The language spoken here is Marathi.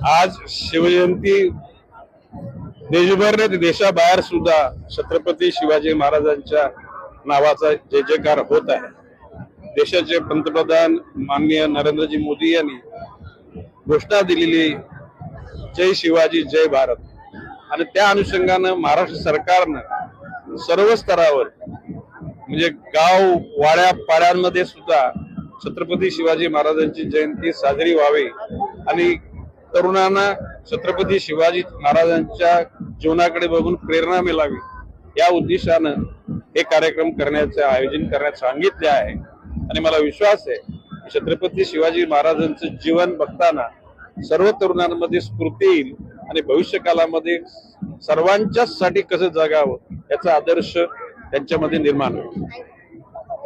आज शिवजयंती देशभर देशाबाहेर सुद्धा छत्रपती शिवाजी महाराजांच्या नावाचा जय जयकार होत आहे. देशाचे पंतप्रधान माननीय नरेंद्रजी मोदी यांनी घोषणा दिलेली जय शिवाजी जय भारत. आणि त्या अनुषंगानं महाराष्ट्र सरकारनं सर्व स्तरावर म्हणजे गाव वाड्या पाड्यांमध्ये सुद्धा छत्रपती शिवाजी महाराजांची जयंती साजरी व्हावी आणि तरुणांना छत्रपती शिवाजी महाराजांच्या जीवनाकडे बघून प्रेरणा मिळावी या उद्देशानं हे कार्यक्रम करण्याचे आयोजन करण्यात सांगितले आहे. आणि मला विश्वास आहे छत्रपती शिवाजी महाराजांचं जीवन बघताना सर्व तरुणांमध्ये स्फूर्ती येईल आणि भविष्य कालामध्ये सर्वांच्याच साठी कसं जगावं याचा आदर्श त्यांच्यामध्ये निर्माण होईल.